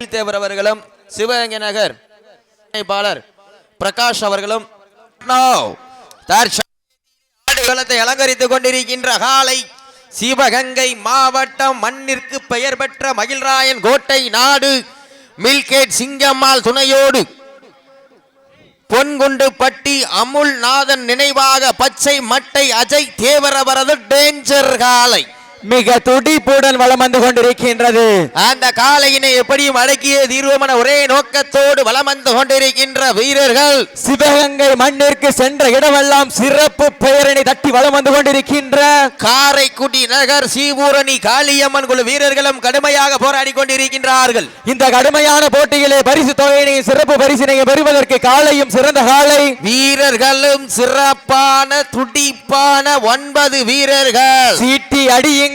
தேவர் அவர்களும் சிவகங்கை நகர் அமைப்பாளர் பிரகாஷ் அவர்களும் now அலங்கரித்துக் கொண்டிருக்கின்ற காலை சிவகங்கை மாவட்டம் மண்ணிற்கு பெயர் பெற்ற மகிழ்ராயன் கோட்டை நாடு மில்கேட் சிங்கம்மாள் துணையோடு பொன்குண்டு பட்டி அமுல்நாதன் நினைவாக பச்சை மட்டை அஜய் தேவரவரது டேஞ்சர் காலை. மிக துடிப்புடன் வலம் வந்து கொண்டிருக்கின்றது. அந்த காலையினை எப்படியும் அடக்கிய தீர்வமன ஒரே நோக்கத்தோடு வலம் வந்து கொண்டிருக்கின்ற வீரர்கள். சிவகங்கை மண்ணிற்கு சென்ற இடமெல்லாம் சிறப்பு பெயரினை தட்டி வலம் வந்து கொண்டிருக்கின்ற. காரைக்குடி நகர் சீபூரணி காளியம்மன் குழு வீரர்களும் கடுமையாக போராடி கொண்டிருக்கின்றார்கள். இந்த கடுமையான போட்டியிலே பரிசு தொகையினையும் சிறப்பு பரிசினையும் பெறுவதற்கு காலையும் சிறந்த காலை. வீரர்களும் சிறப்பான துடிப்பான ஒன்பது வீரர்கள். சீட்டி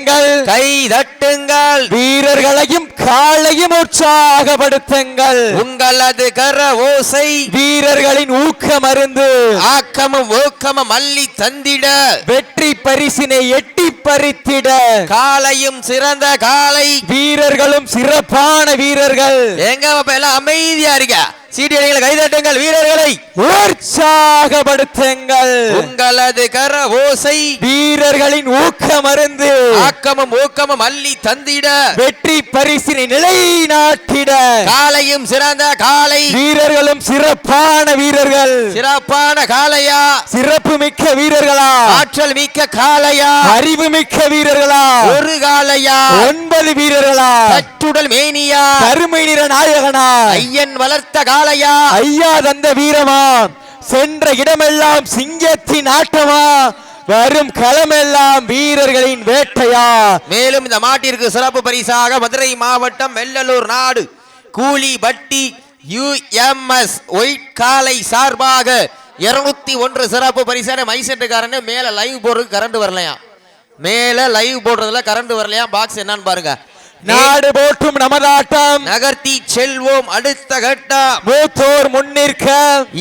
அடியுங்கள் கை தட்டுங்கள் வீரர்களையும் காலையும் உற்சாகப்படுத்துங்கள். உங்களது கர ஓசை வீரர்களின் ஊக்கமருந்து ஆக்கமும் ஊக்கமும் அள்ளி தந்திட. வெற்றி பரிசினை எட்டி பறித்திட. காலையும் சிறந்த காலை வீரர்களும் சிறப்பான வீரர்கள். எங்க எல்லாம் அமைதியா இருக்க. சீட்டியடிகளை கைதட்டுங்கள் வீரர்களை. உற்சாகப்படுத்துங்கள். உங்களது கர ஓசை. வீரர்களின் ஊக்கமருந்து. ஆக்கமும் ஊக்கமும் அள்ளி தந்திட. வெற்றி பரிசினை நிலைநாட்டிட. காலையும் சிறந்த காலை. வீரர்களும் சிறப்பான வீரர்கள். சிறப்பான காளையா சிறப்பு மிக்க வீரர்களா. ஆற்றல் மிக்க காளையா அறிவு மிக்க வீரர்களா. ஒரு காளையா ஒன்பது வீரர்களா. கட்டுடல் மேனியா. கருமை நிற நாயகனா. ஐயன் வளர்த்த காளையா ஐயா தந்த வீரமா சென்ற இடமெல்லாம் சிங்கத்தின் ஆட்டமா? வரும் களமெல்லாம் வீரர்களின் வேட்டையா? மேலும் இந்த மாட்டிற்கு சிறப்பு பரிசாக மதுரை மாவட்டம் வெள்ளலூர் நாடு. கூலி பட்டி யுஎம்எஸ் ஒயிட் காலை சார்பாக இருநூத்தி ஒன்று சிறப்பு பரிசான மைசெட்டுக்காரனு மேல லைவ் போடுறதுக்கு கரண்ட் வரலையா மேல லைவ் போடுறதுல கரண்ட் வரலையா பாக்ஸ் என்னன்னு பாருங்க. நாடு போற்றும் நமதாட்டம். நகர்த்தி செல்வோம் அடுத்த கட்டம் மூத்தோர் முன்னிற்க.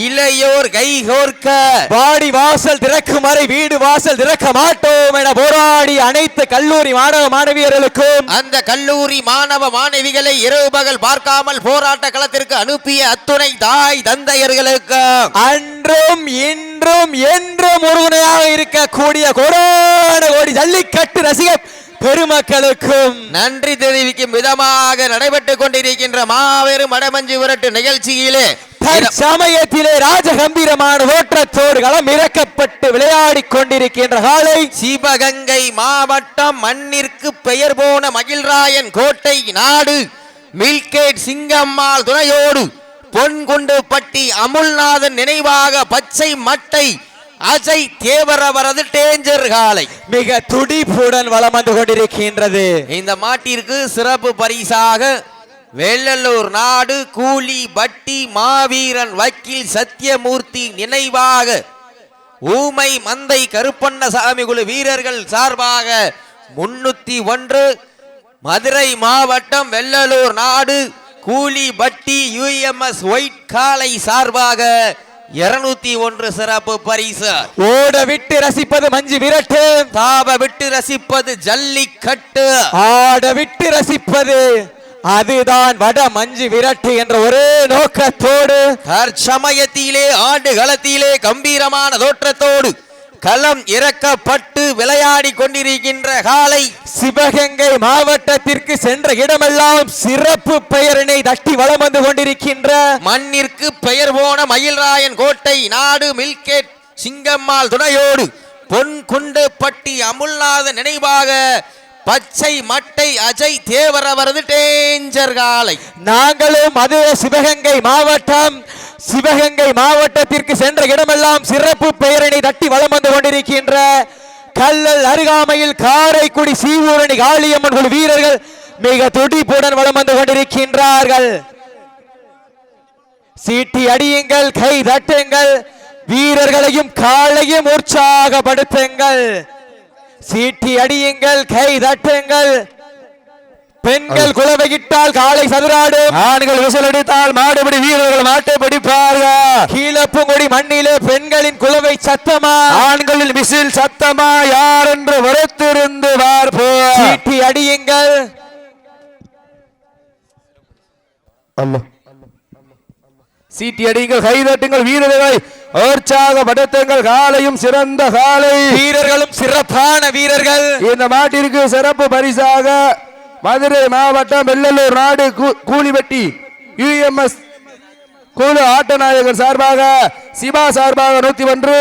இளையோர் கைகோர்க்க வாடி வாசல் திறக்கும் வரை வீடு வாசல் திறக்க மாட்டோம் என போராடி அனைத்து கல்லூரி மாணவ மாணவியர்களுக்கும். அந்த கல்லூரி மாணவ மாணவிகளை இரவு பகல் பார்க்காமல் போராட்ட களத்திற்கு அனுப்பிய அத்துணை தாய் தந்தையர்களுக்கு. அன்றும் இன்றும் என்றும் ஒருவனையாக இருக்கக்கூடிய கோடான கோடி ஜல்லிக்கட்டு ரசிக பெருமக்களுக்கும் நன்றி தெரிவிக்கும் விதமாக நடைபெற்றுக் கொண்டிருக்கின்ற மாபெரும் மடமஞ்சு விரட்டு நிகழ்ச்சியிலே சமயத்திலே ராஜகம்பீரமான ஓட்டத்தோடு களம் இறக்கப்பட்டு விளையாடிக் கொண்டிருக்கின்ற காலை சிவகங்கை மாவட்டம் மண்ணிற்கு பெயர் போன மகிழ்ராயன் கோட்டை நாடு மில்கேட் சிங்கம்மாள் துணையோடு பொன்குண்டு பட்டி அமுல்நாதன் நினைவாக பச்சை மட்டை அஜய் தேவரவரது டேஞ்சர் காலை. மிக துடிப்புடன் வலம் வந்து கொண்டிருக்கின்றது. இந்த மாட்டிற்கு சிறப்பு பரிசாக வெள்ளலூர் நாடு கூலி பட்டி மாவீரன் வக்கீல் சத்தியமூர்த்தி நினைவாக ஊமை மந்தை கருப்பண்ணசாமி குழு வீரர்கள் சார்பாக முன்னூத்தி ஒன்று மதுரை மாவட்டம் வெள்ளலூர் நாடு கூலி பட்டி யுஎம்எஸ் ஒயிட் காலை சார்பாக இருநூத்தி ஒன்று சிறப்பு பரிசு. ஓட விட்டு ரசிப்பது மஞ்சு விரட்டு. தாப விட்டு ரசிப்பது ஜல்லிக்கட்டு. ஆட விட்டு ரசிப்பது அதுதான் வட மஞ்சு விரட்டு என்ற ஒரே நோக்கத்தோடு. தற்சமயத்திலே ஆண்டு களத்திலே கம்பீரமான தோற்றத்தோடு களம் இறக்கப்பட்டு விளையாடி கொண்டிருக்கின்ற காலை சிவகங்கை மாவட்டத்திற்கு சென்ற இடமெல்லாம் சிறப்பு பெயரினை தட்டி வலம் வந்து கொண்டிருக்கின்ற மண்ணிற்கு பெயர் போன மயில்ராயன் கோட்டை நாடு மில்கேட் சிங்கம்மாள் துணையோடு பொன் குண்டு பட்டி அமுல்நாத நினைவாக பச்சை மட்டை அஜய் தேவரவரது டேஞ்சர் காலை. நாங்களும் அது சிவகங்கை மாவட்டம் சிவகங்கை மாவட்டத்திற்கு சென்ற இடமெல்லாம் சிறப்பு பெயரினை தட்டி வலம் வந்து கொண்டிருக்கின்ற கல்லல் அருகாமையில் காரைக்குடி சீவூரணி காளியம்மன் குழு வீரர்கள் மிக துடிப்புடன் வலம் வந்து கொண்டிருக்கின்றார்கள். சீட்டி அடியுங்கள் கை தட்டுங்கள் வீரர்களையும் காலையும் உற்சாகப்படுத்துங்கள். சீட்டி அடியுங்கள் கை தட்டுங்கள். பெண்கள் குலவையிட்டால் காலை சதுராடும். ஆண்கள் விசிலடித்தால் மாடுபடி வீரர்கள் மாட்டை பிடிப்பார்கள். கீழப்புங்குடி மண்ணிலே பெண்களின் குலவை சத்தமா? ஆண்களின் விசில் சத்தமா? யார் என்று உரைத்திருந்து பார்ப்போம் சீட்டி அடியுங்கள். சீட்டி அடிங்கள் கைதட்டுங்கள் வீரர்களை உற்சாகப்படுத்துங்கள் காலையும் சிறந்த காலை. வீரர்களும் சிறப்பான வீரர்கள். இந்த மாட்டிற்கு சிறப்பு பரிசாக மதுரை மாவட்டம் வெள்ளலூர் நாடு கூலிவெட்டி யுஎம்எஸ் குழு ஆட்டநாயகர் சார்பாக சிவா சார்பாக நூத்தி ஒன்று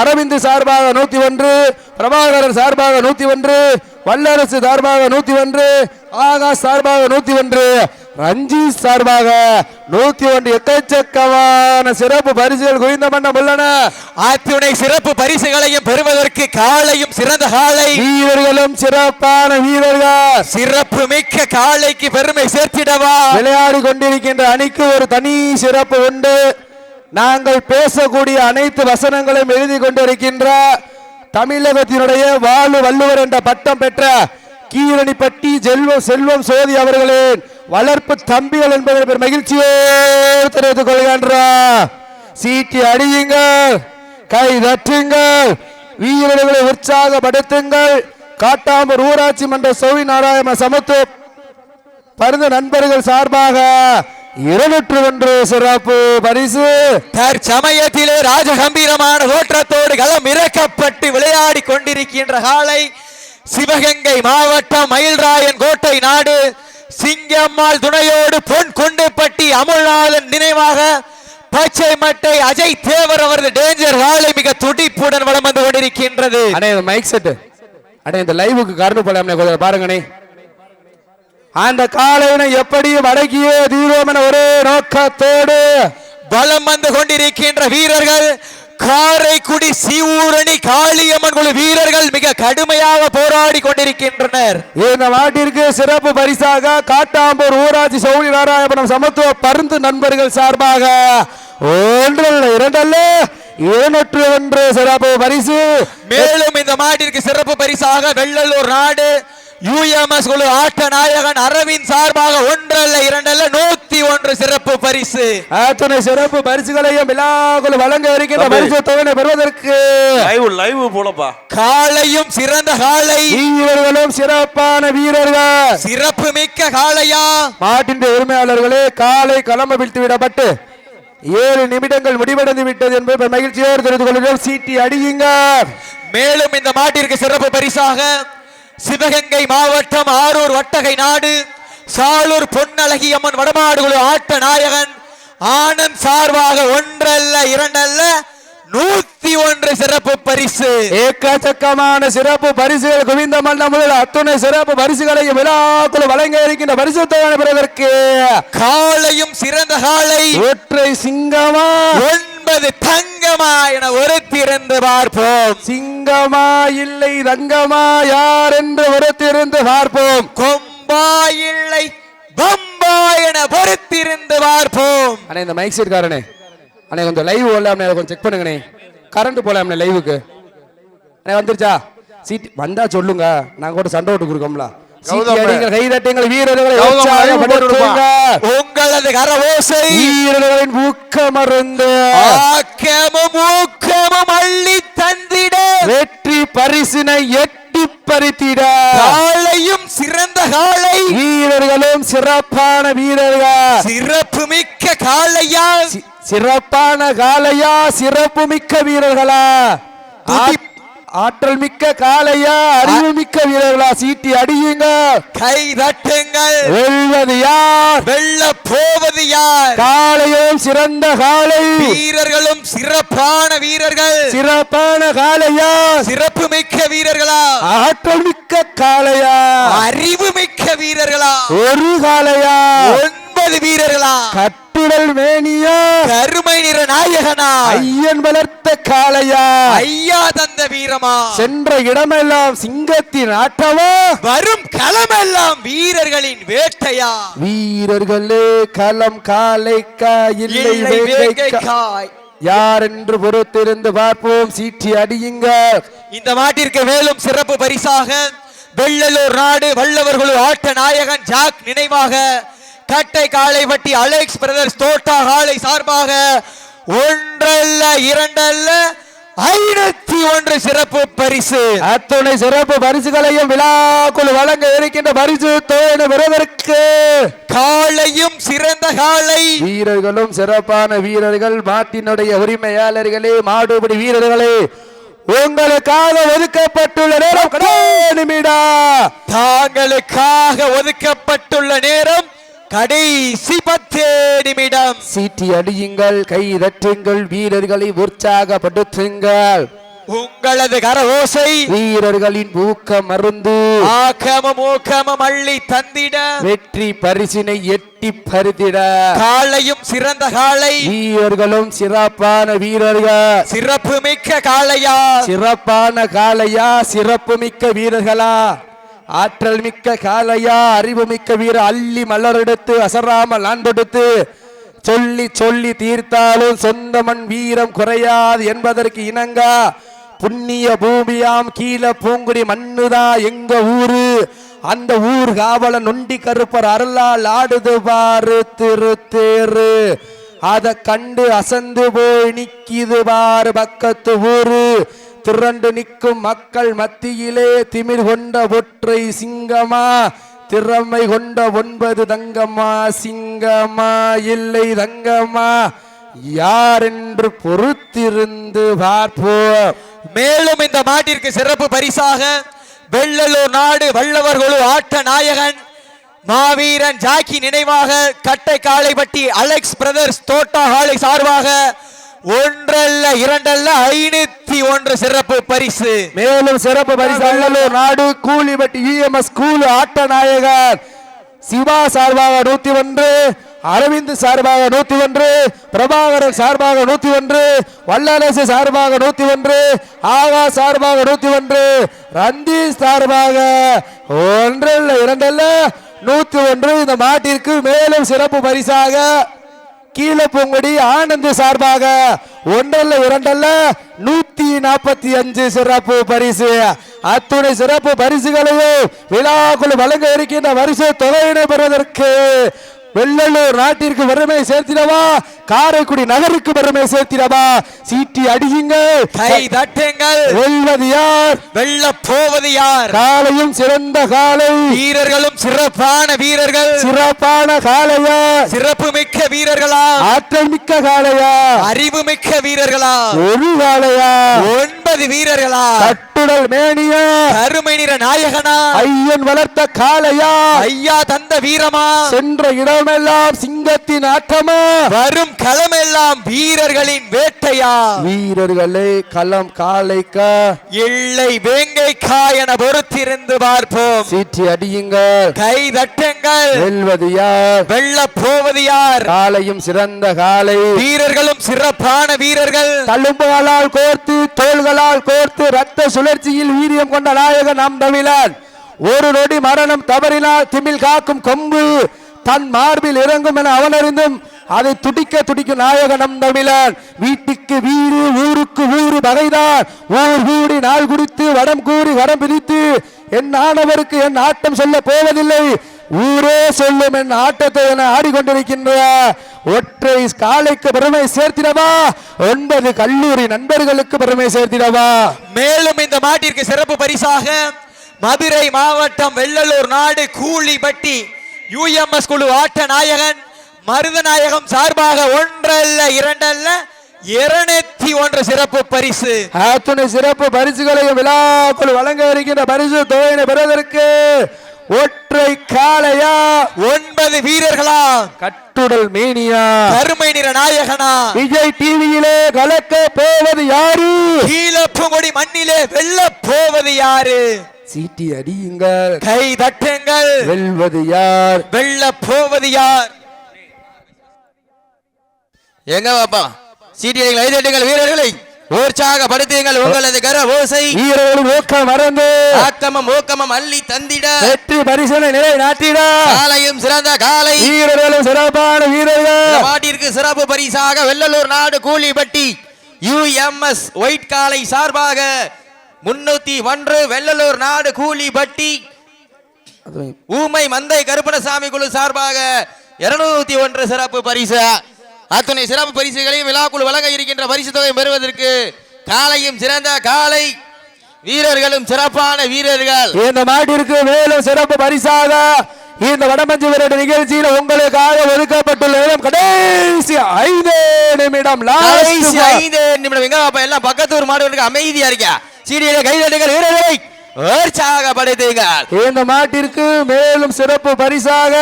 அரவிந்த் சார்பாக நூத்தி ஒன்று பிரபாகரன் சார்பாக நூத்தி ஒன்று வல்லரசு சார்பாக நூத்தி ஒன்று ஆகாஷ் சார்பாக நூத்தி ஒன்று ரஞ்சித் சார்பாக நூத்தி ஒன்று. எக்கச்சக்கமான சிறப்பு பரிசுகள் குவிந்த மன்னம் உள்ளன. அத்துணை சிறப்பு பரிசுகளையும் பெறுவதற்கு காலையும் சிறந்த காலை. வீரர்களும் சிறப்பான வீரர்கள். சிறப்பு மிக்க காளைக்கு பெருமை சேர்த்திடவா. விளையாடி கொண்டிருக்கின்ற அணிக்கு ஒரு தனி சிறப்பு உண்டு. நாங்கள் பேசக்கூடிய அனைத்து வசனங்களையும் எழுதி கொண்டிருக்கின்ற தமிழகத்தினுடைய வாழு வள்ளுவர் என்ற பட்டம் பெற்ற கீரணிப்பட்டி செல்வம் செல்வம் சோதி அவர்களின் வளர்ப்பு தம்பிகள் என்பதை பெரும் மகிழ்ச்சியோடு தெரிவித்துக் கொள்கின்றார். சீட்டி அடியுங்கள் கை தட்டுங்கள் வீரர்களை உற்சாகப்படுத்துங்கள். காட்டாம்பூர் ஊராட்சி மன்ற சோவி நாராயண சமத்துவ பருந்த நண்பர்கள் சார்பாக இருநூற்று ஒன்று சிறப்பு பரிசு. தற்சமயத்திலே ராஜகம்பீரமான தோற்றத்தோடு களம் இறக்கப்பட்டு விளையாடி கொண்டிருக்கின்ற காலை சிவகங்கை மாவட்டம் மயில்ராயன் கோட்டை நாடு. சிங்கம்மாள் துணையோடு பொன் கொண்டுப்பட்டி அமுல்நாதன் நினைவாக பச்சை மட்டை அஜய் தேவர் அவரது டேஞ்சர் காலை மிக துடிப்புடன் வலம் வந்து கொண்டிருக்கின்றது. இந்த மைக் செட் அடே இந்த லைவுக்கு கருணு போலாம்னே கொஞ்சம் பாருங்கண்ணே. அந்த காலையினை எப்படியும் அடக்கிய தீரோம் என ஒரே நோக்கத்தோடு பலம் வந்து கொண்டிருக்கின்ற வீரர்கள் காரைக்குடி சிவூரணி காளியம்மன் குழு வீரர்கள் மிக கடுமையாக போராடி கொண்டிருக்கின்றனர். இந்த நாட்டிற்கு சிறப்பு பரிசாக காட்டாம்பூர் ஊராட்சி சௌரி நாராயணபுரம் சமத்துவ பருந்து நண்பர்கள் சார்பாக ஒன்றல்ல இரண்டல்ல இருநூற்று ஒன்று சிறப்பு பரிசு. மேலும் இந்த மாட்டிற்கு சிறப்பு பரிசாக வெள்ளலூர் நாடு யுஎம்எஸ் குழு ஆட்ட நாயகன் அரவிந்த் சார்பாக ஒன்றல்ல இரண்டல்ல நூத்தி ஒன்று சிறப்பு பரிசு. அத்தனை சிறப்பு பரிசுகளையும் விழாக்குள் வழங்க இருக்கின்ற. பரிசு தொகையை பெறுவதற்கு லைவ் லைவ் போலப்பா. காளையும் சிறந்த காளை வீரர்களும் சிறப்பான வீரர்கள். சிறப்பு மிக்க காளையா? மாட்டின் உரிமையாளர்களே காலை களம வீழ்த்து விடப்பட்டு ஏழு நிமிடங்கள் முடிவடைந்து விட்டது என்பதை மகிழ்ச்சியோடு தெரிந்து கொள்கிறோம். சீட்டி அடியுங்க மேலும் இந்த மாட்டிற்கு சிறப்பு பரிசாக சிவகங்கை மாவட்டம் ஆரூர் வட்டகை நாடு. சாலூர் பொன்னழகி அம்மன் வடமாடுகுழு ஆட்ட நாயகன். ஆனந்த் சார்பாக ஒன்றல்ல இரண்டல்ல நூத்தி ஒன்று சிறப்பு பரிசு. ஏக்கச்சக்கமான சிறப்பு பரிசுகள் குவிந்த முதல் அத்துணை சிறப்பு பரிசுகளையும் விழாக்குள் வழங்க இருக்கின்ற பரிசு தொகை பெறுவதற்கு காளையும் சிறந்த காளை. ஒற்றை சிங்கமா? ஒன்பது தங்கமா என ஒருத்திருந்து பார்ப்போம். சிங்கமா இல்லை தங்கமா? யார் என்று ஒருத்திருந்து பார்ப்போம். கொம்பா இல்லை பம்பா என பொறுத்திருந்து பார்ப்போம். அண்ணே இந்த மைக் அண்ணே கொஞ்சம் லைவ் ஓடல அண்ணே கொஞ்சம் செக் பண்ணுங்கண்ணே. கரண்ட் போல அண்ணே லைவுக்கு அண்ணே வந்துருச்சா? சீட் வந்தா சொல்லுங்க. நாங்க கூட சண்டை விட்டு கொடுக்கோம்ல. உங்களது கரவோசை. வீரர்களின் ஊக்கமருந்து. ஆக்கமும் ஊக்கமும் அள்ளி தந்திட. வெற்றி பரிசினை எட்டி பறித்திட. காளையும் சிறந்த காளை. வீரர்களும் சிறப்பான வீரர்கள். சிறப்பு மிக்க காளையா சி- சிறப்பான காளையா சிறப்பு மிக்க வீரர்களா? ஆற்றல் மிக்க காளையா அறிவு மிக்க வீரர்களா? சீட்டி அடியுங்க. கை தட்டுங்கள். வெல்வது யார்? வெல்ல போவது யார்? காளையும் சிறந்த காளை. வீரர்களும் சிறப்பான வீரர்கள். சிறப்பான காளையா? சிறப்பு மிக்க வீரர்களா? ஆற்றல் மிக்க காளையா? அறிவு மிக்க வீரர்களா? ஒரு காளையா? ஒன்பது வீரர்களா? கட்டுடல் மேனியா? கருமை நிற நாயகனா? ஐயன் வளர்த்த காளையா? ஐயா தந்த வீரமா? சென்ற இடமெல்லாம் சிங்கத்தின் ஆட்டமா? வரும் களமெல்லாம் வீரர்களின் வேட்டையா? வீரர்களே களம் காலைக்கா இல்லை. வேங்கைக்காய். யார் என்று பொறுத்திருந்து பார்ப்போம். சீட்டி அடியுங்க. இந்த மாட்டிற்கு மேலும் சிறப்பு பரிசாக வெள்ளலூர் நாடு வல்லவர்களு ஆட்ட நாயகன் ஜாக் நினைவாக கட்டை காளைப்பட்டி அலெக்ஸ் பிரதர்ஸ் தோட்டா காளை சார்பாக ஒன்றல்ல இரண்டல்ல ஐநூத்தி ஒன்று சிறப்பு பரிசு. அத்துணை சிறப்பு பரிசுகளையும் விழாக்குழு வழங்க இருக்கின்ற பரிசு தோழு பெறுவதற்கு காளையும் சிறந்த காளை. வீரர்களும் சிறப்பான வீரர்கள் மாட்டினுடைய உரிமையாளர்களே மாடுபிடி வீரர்களே உங்களுக்காக ஒதுக்கப்பட்டுள்ள நேரம் நிமிடம். தாங்களுக்காக ஒதுக்கப்பட்டுள்ள நேரம் கடைசி பத்தே நிமிடம். சீட்டி அடியுங்கள் கை தட்டுங்கள் வீரர்களை உற்சாகப்படுத்துங்கள். உங்களது கரவோசை வீரர்களின் ஊக்கம் மருந்து ஆக்கமும் ஊக்கமும் அள்ளி தந்திட. வெற்றி பரிசினை எட்டி பருத்திட காளையும் சிறந்த காளை வீரர்களும் சிறப்பான வீரர்கள். சிறப்பு மிக்க காளையா. சிறப்பான காளையா சிறப்பு மிக்க வீரர்களா. ஆற்றல் மிக்க காலையா அறிவு மிக்க வீர அள்ளி மலரெடுத்து அசராமல் ஆண்டெடுத்து சொல்லி சொல்லி தீர்த்தாலும் சொந்த மண் வீரம் குறையாது என்பதற்கு இணங்க புண்ணிய பூமியாம் கீழே பூங்குடி மண்ணுதான் எங்க ஊரு? அந்த ஊர் காவல நொண்டி கருப்பர் அருளால் ஆடுது பாரு திரு தேரு. அதை கண்டு அசந்து போய் நிக்கிது பாரு பக்கத்து ஊரு. திரண்டு நிற்கும் மக்கள் மத்தியிலே திமிர் கொண்ட ஒற்றை சிங்கமா? திறமை கொண்ட ஒன்பது தங்கம்மா சிங்கமா? இல்லை தங்கம்மா யார் என்று பொறுத்திருந்து பார்ப்போம். மேலும் இந்த மாட்டிற்கு சிறப்பு பரிசாக வெள்ளலூர் நாடு வல்லவர்களு ஆட்ட நாயகன் மாவீரன் ஜாக்கி நினைவாக கட்டை காளைப்பட்டி அலெக்ஸ் பிரதர்ஸ் தோட்டா ஹாலை சார்பாக ஒன்றல்ல இரண்டல்ல ஐநூத்தி ஒன்று சிறப்பு பரிசு. மேலும் சிறப்பு பரிசு அல்லலூர் நாடு கூலிபட்டி இஎம்எஸ் கூலு ஆட்ட நாயகர் சிவா சார்பாக நூத்தி ஒன்று அரவிந்த் சார்பாக நூத்தி ஒன்று பிரபாகரன் சார்பாக நூத்தி ஒன்று வல்லரசு சார்பாக நூத்தி ஒன்று ஆகா சார்பாக நூத்தி ஒன்று ரந்தீஷ் சார்பாக ஒன்றல்ல இரண்டல்ல நூத்தி ஒன்று. இந்த மாட்டிற்கு மேலும் சிறப்பு பரிசாக கீழப்பொங்குடி ஆனந்த் சார்பாக ஒன்றல்ல இரண்டல்ல நூத்தி நாற்பத்தி அஞ்சு சிறப்பு பரிசு. அத்துணை சிறப்பு பரிசுகளையும் விழாக்குழு வழங்க இருக்கின்ற வரிசை தொகையினை பெறுவதற்கு வெள்ளலூர் நாட்டிற்கு பெருமை சேர்த்திடவா? காரைக்குடி நகருக்கு பெருமை சேர்த்திடவா? சீட்டி அடியுங்கள் கை தட்டுங்கள். வெல்வது யார்? வெல்ல போவது யார்? காலையும் சிறந்த காலை. வீரர்களும் சிறப்பான வீரர்கள். சிறப்பான காளையா சிறப்பு மிக்க வீரர்களா? ஆற்றல் மிக்க காளையா அறிவு மிக்க வீரர்களா? ஒரு ஒன்பது வீரர்களா? கட்டுடல் மேனியா. கருமை நிற நாயகனா? ஐயன் வளர்த்த காளையா? ஐயா தந்த வீரமா? சென்ற இடமெல்லாம் சிங்கத்தின் ஆட்டமா? வரும் களமெல்லாம் வீரர்களின் வேட்டையா? வீரர்களே களம் காளைக்க. இல்லை வேங்கை என பொறுத்திருந்து பார்ப்போம். சீட்டி அடியுங்கள். கை தட்டுங்கள். வெல்வது யார்? வெல்ல போவது யார்? காளையும் சிறந்த காளை. வீரர்களும் சிறப்பான வீரர்கள். தழும்புகளால் கோர்த்து கைகளால் கோர்த்து ரத்த சுழற்சியில் வீரியம் கொண்ட நாயகன் நம் தமிழன். ஒரு நொடி மரணம் தவறினால் திமிழ் காக்கும் கொம்பு தன் மார்பில் இறங்கும் என அவனறிந்தும் அதை துடிக்க துடிக்கும் நாயகன் நம் தமிழன். வீட்டுக்கு வீடு ஊருக்கு ஊரு பகைதான் ஊர் கூடி நாள் குடித்து வடம் கூறி வடம் பிரித்து என் ஆனவருக்கு என் ஆட்டம் சொல்ல போவதில்லை. ஊரே சொல்லும் என் ஆட்டத்தை என ஆடிக்கொண்டிருக்கின்ற ஒற்றை காலைக்கு பெருமை சேர்த்திடவா? ஒன்பது கல்லூரி நண்பர்களுக்கு பெருமை சேர்த்திடவா? மேலும் இந்த மாட்டிற்கு சிறப்பு பரிசாக மதுரை மாவட்டம் வெள்ளலூர் நாடு கூலிப்பட்டி யுஎம்எஸ் குழு ஆட்ட நாயகன் மருதநாயகம் சார்பாக ஒன்றல்ல இரண்டல்ல இருநூத்தி ஒன்று சிறப்பு பரிசு. அத்துணை சிறப்பு பரிசுகளையும் விழாக்குள் வழங்க இருக்கின்ற பரிசு தொகையினை பெறுவதற்கு ஒற்றை காளையா? ஒன்பது வீரர்களா? கட்டுடல் மேனியா? கருமை நிற நாயகனா? விஜய் டிவியிலே கலக்க போவது யாரு? கீழப்புங்குடி மண்ணிலே வெல்ல போவது யாரு? சீட்டி அடியுங்கள். கை தட்டுங்கள். வெல்வது யார்? வெல்ல போவது யார்? எங்க பாப்பா? சீட்டியடிகள் ஐதட்டுங்கள் வீரர்களை. உற்சாகப்படுத்துங்கள் உங்களது கர ஓசை வீரர்களின் ஊக்கம் மறந்து. ஆக்கமம் ஊக்கமம் அள்ளி தந்திட. வெற்றி பரிசனை நிலை நாட்டிட. காலையும் சிறந்த காலை. வீரர்களும் சிறப்பான வீரர்கள். மாட்டிற்கு சிறப்பு பரிசாக வெள்ளலூர் நாடு கூலிப்பட்டி யுஎம்எஸ் ஒயிட் காலை சார்பாக முன்னூத்தி ஒன்று வெள்ளலூர் நாடு கூலிப்பட்டி ஊமை மந்தை கருப்பணசாமி குழு சார்பாக இருநூத்தி ஒன்று சிறப்பு பரிசு. அத்துணை சிறப்பு பரிசுகளையும் விழாக்குழு வழங்க இருக்கின்ற பரிசு தொகை பெறுவதற்கு காலையும் சிறந்த காலை. வீரர்களும் சிறப்பான வீரர்கள். இந்த மாட்டிற்கு மேலும் சிறப்பு பரிசாக இந்த வடமஞ்சு விரட்டு நிகழ்ச்சியில் உங்களுக்காக ஒதுக்கப்பட்டுள்ள நேரம் கடைசி ஐந்து நிமிடம். கடைசி ஐந்து நிமிடம். எங்க பாப்பா எல்லாம் பக்கத்தூர் மாடுகளுக்கு அமைதியா இருக்கா சீடியில கைதட்டுங்கள் வீரர்களை. உற்சாகப்படுத்துங்கள் இந்த மாட்டிற்கு மேலும் சிறப்பு பரிசாக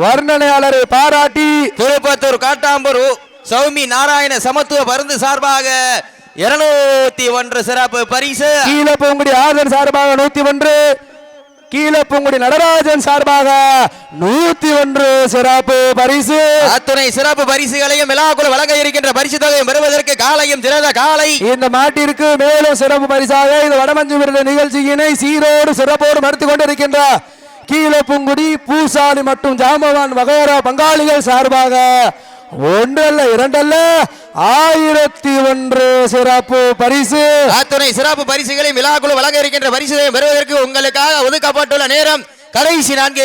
வர்ணனையாளரை பாராட்டி திருப்பத்தூர் காட்டாம்பூர் சௌமி நாராயண சமத்துவ பருந்து சார்பாக இருநூத்தி ஒன்று சிறப்பு பரிசு. கீழப்பூங்குடி ஆதன் சார்பாக நூத்தி ஒன்று கீழப்பூங்குடி நடராஜன் சார்பாக நூத்தி ஒன்று சிறப்பு பரிசு. அத்துணை சிறப்பு பரிசுகளையும் விழாக்குழு வழங்க இருக்கின்ற பரிசு தொகையும் பெறுவதற்கு காலையும் சிறந்த காலை. இந்த மாட்டிற்கு மேலும் சிறப்பு பரிசாக இந்த வடமஞ்சு விருது நிகழ்ச்சியினை சீரோடு சிறப்போடு நடத்தி கொண்டிருக்கின்ற கீழப்புங்குடி பூசாலி மற்றும் ஜாமவான் வகையரா பங்காளிகள் சார்பாக ஒன்றல்ல இரண்டல்ல ஆயிரத்தி ஒன்று சிறப்பு பரிசு. அத்துணை சிறப்பு பரிசுகளையும் விழாக்குழு வழங்க இருக்கின்ற பரிசு தொகையும் பெறுவதற்கு உங்களுக்காக ஒதுக்கப்பட்டுள்ள நேரம் கடைசி நான்கு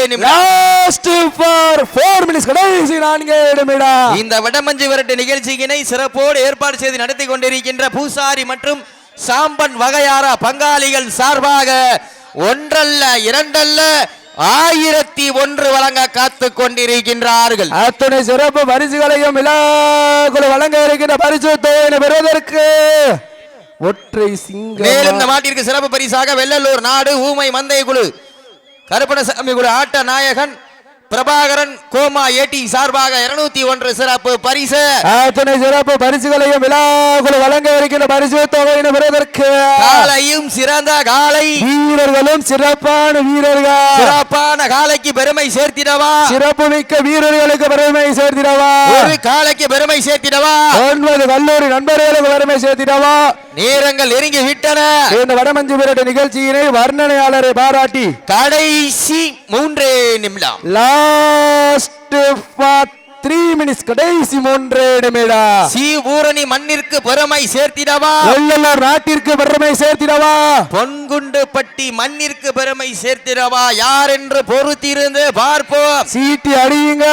கடைசி நான்கு நிமிடம். இந்த வடமஞ்சு விரட்டு நிகழ்ச்சியினை சிறப்போடு ஏற்பாடு செய்து நடத்தி கொண்டிருக்கின்ற பூசாரி மற்றும் சாம்பன் வகையாரா பங்காளிகள் சார்பாக ஒன்றல்ல இரண்டல்ல ஆயிரத்தி ஒன்று வழங்க காத்து கொண்டிருக்கின்றார்கள் அத்துணை சிறப்பு பரிசுகளையும் விழாக்குழு வழங்க இருக்கின்ற பரிசு தொகையினை பெறுவதற்கு ஒற்றை மேலும் இந்த மாட்டிற்கு சிறப்பு பரிசாக வெள்ளலூர் நாடு ஊமை மந்தை குழு கருப்பணசாமி குழு ஆட்ட நாயகன் பிரபாகரன் கோமா ஏடி சார்பாக இருநூத்தி ஒன்று சிறப்பு பரிசு. அத்துணை சிறப்பு பரிசுகளையும் விழாக்குழு வழங்க இருக்கின்ற பரிசு தொகையினை பெறுவதற்கு காலையும் சிறந்த காலை. வீரர்களும் சிறப்பான வீரர்கள். சிறப்பான காலைக்கு பெருமை சேர்த்திடவா? சிறப்பு மிக்க வீரர்களுக்கு பெருமை சேர்த்திடவா? ஒரு காலைக்கு பெருமை சேர்த்திடவா? ஒன்பது கல்லூரி நண்பர்களுக்கு பெருமை சேர்த்திடவா? நேரங்கள் நெருங்கி விட்டன இந்த வடமஞ்சு விரட்டு நிகழ்ச்சியினை வர்ணனையாளரை பாராட்டி கடைசி மூன்றே நிமிடம். லாஸ்ட் த்ரீ மினிட்ஸ் கடைசி மூன்று நிமிடம். சி ஊரணி மண்ணிற்கு பெருமை சேர்த்திடவா? வெள்ளலூர் நாட்டிற்கு பெருமை சேர்த்திடவா? பொன்குண்டு பட்டி மண்ணிற்கு பெருமை சேர்த்திடவா? யார் என்று பொறுத்திருந்து பார்ப்போம். சீட்டி அடியுங்க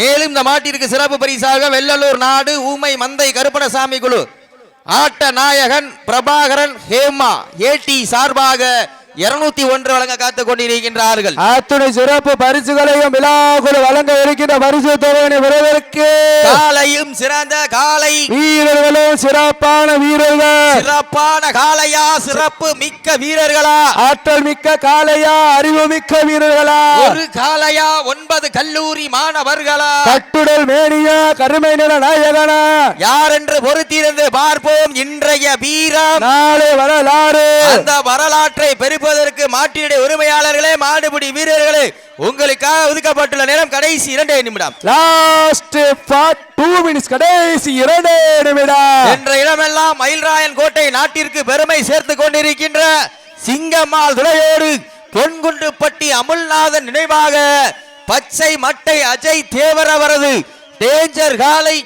மேலும் இந்த மாட்டிற்கு சிறப்பு பரிசாக வெள்ளலூர் நாடு ஊமை மந்தை கருப்பணசாமி குழு. ஆட்ட நாயகன் பிரபாகரன் ஹேமா ஏடி சார்பாக இருநூத்தி ஒன்று வழங்க காத்துக் கொண்டிருக்கின்றார்கள். அத்துணை சிறப்பு பரிசுகளையும் விழாக்குழு வழங்க இருக்கின்ற பரிசு தொகையினை பெறுவதற்கு காலையும் சிறந்த காலை வீரர்களும் சிறப்பான வீரர்கள். சிறப்பான காலையா சிறப்பு மிக்க வீரர்களா? ஆற்றல் மிக்க காளையா அறிவு மிக்க வீரர்களா? ஒரு காலையா ஒன்பது கல்லூரி மாணவர்களா? கட்டுடல் மேனியா கருமை நில நாயகனா? யார் என்று பொறுத்திருந்து பார்ப்போம் இன்றைய வீரம். நாளை வரலாறு. அந்த வரலாற்றை பெருப்பதற்கு மாட்டினுடைய உரிமையாளர்களே மாடுபிடி வீரர்களே உங்களுக்காக ஒதுக்கப்பட்டுள்ள நேரம் கடைசி இரண்டே நிமிடம். லாஸ்ட் டூ மினிட்ஸ் கடைசி இரண்டு நிமிடம். என்ற இடமெல்லாம் மயில்ராயன் கோட்டை நாட்டிற்கு பெருமை சேர்த்து கொண்டிருக்கின்ற சிங்கம்மாள் துணையோடு பொன்குண்டுப்பட்டி அமுல்நாதன் நினைவாக பச்சை மட்டை அஜய் தேவர் அவரது டேஞ்சர் காலை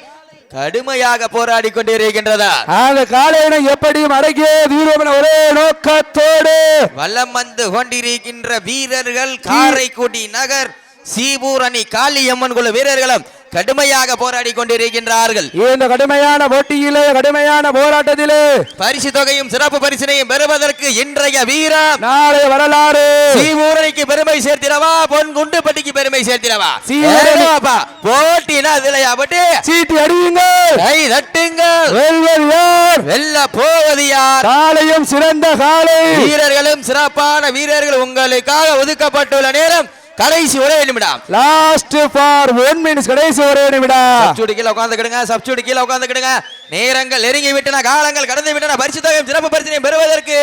கடுமையாக போராடி கொண்டிருக்கின்றதா? அந்த காளையனை எப்படியும் அடக்கிய தீர்வோம் ஒரே நோக்கத்தோடு. வலம் வந்து கொண்டிருக்கின்ற வீரர்கள் காரைக்குடி நகர் சீபூரணி காளியம்மன் குழு வீரர்களும் கடுமையாக போராடி கொண்டிருக்கின்றார்கள். இந்த கடுமையான போட்டியிலே கடுமையான போராட்டத்திலே பரிசு தொகையும் சிறப்பு பரிசினையும் பெறுவதற்கு இன்றைய வீரம் நாளை வரலாறு. சீவூரணிக்கு பெருமை சேர்த்திடவா? பொன் குண்டுப்பட்டிக்கு பெருமை சேர்த்திடவா. ஏறவாப்பா, போட்டினா அதுலயா பட்டு சீட்டி அடியுங்கள். கை தட்டுங்கள். வெல்வது யார்? வெல்ல போவது யார்? காளையும் சிறந்த காளை வீரர்களும் சிறப்பான வீரர்கள் உங்களுக்காக ஒதுக்கப்பட்டுள்ள நேரம் கடைசி ஒரே நிமிடம். லாஸ்ட் ஃபார் ஒன் மினிட்ஸ் கடைசி ஒரே நிமிடம். சப்சூடி கீழே உட்காந்துக்கிடுங்க சப்சூடி கீழே உட்காந்துக்கிடுங்க நேரங்கள் நெருங்கி விட்டன காலங்கள் கடந்து விட்டன பரிசு தொகையும் சிறப்பு பரிசினை பெறுவதற்கு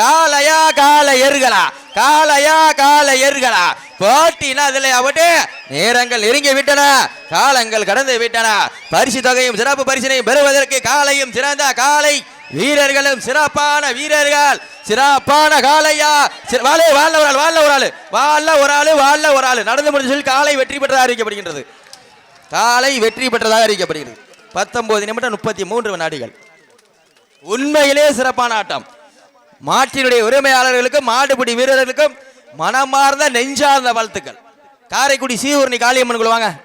காலையா கால எருகளா காலையா கால எருகளா போட்டினா அதுல அவட்டு நேரங்கள் நெருங்கி விட்டன காலங்கள் கடந்து விட்டன. பரிசு தொகையும் சிறப்பு பரிசினையும் பெறுவதற்கு காலையும் சிறந்த காலை வீரர்களும் சிறப்பான வீரர்கள். சிறப்பான காலையா வாழ வாழ ஒரு ஆள் வாழ ஒரு ஆள். வாழ ஒரு ஆள் வாழ ஒரு ஆள். நடந்து முடிஞ்சு காலை வெற்றி பெற்றதாக அறிவிக்கப்படுகின்றது. காலை வெற்றி பெற்றதாக அறிவிக்கப்படுகிறது. பத்தொன்பது நிமிடம் முப்பத்தி மூன்று வினாடிகள். உண்மையிலே சிறப்பான ஆட்டம். மாட்டினுடைய உரிமையாளர்களுக்கும் மாடுபிடி வீரர்களுக்கும் மனமார்ந்த நெஞ்சார்ந்த வாழ்த்துக்கள். காரைக்குடி சீவூர்ணி காளியம்மன் கொள்வாங்க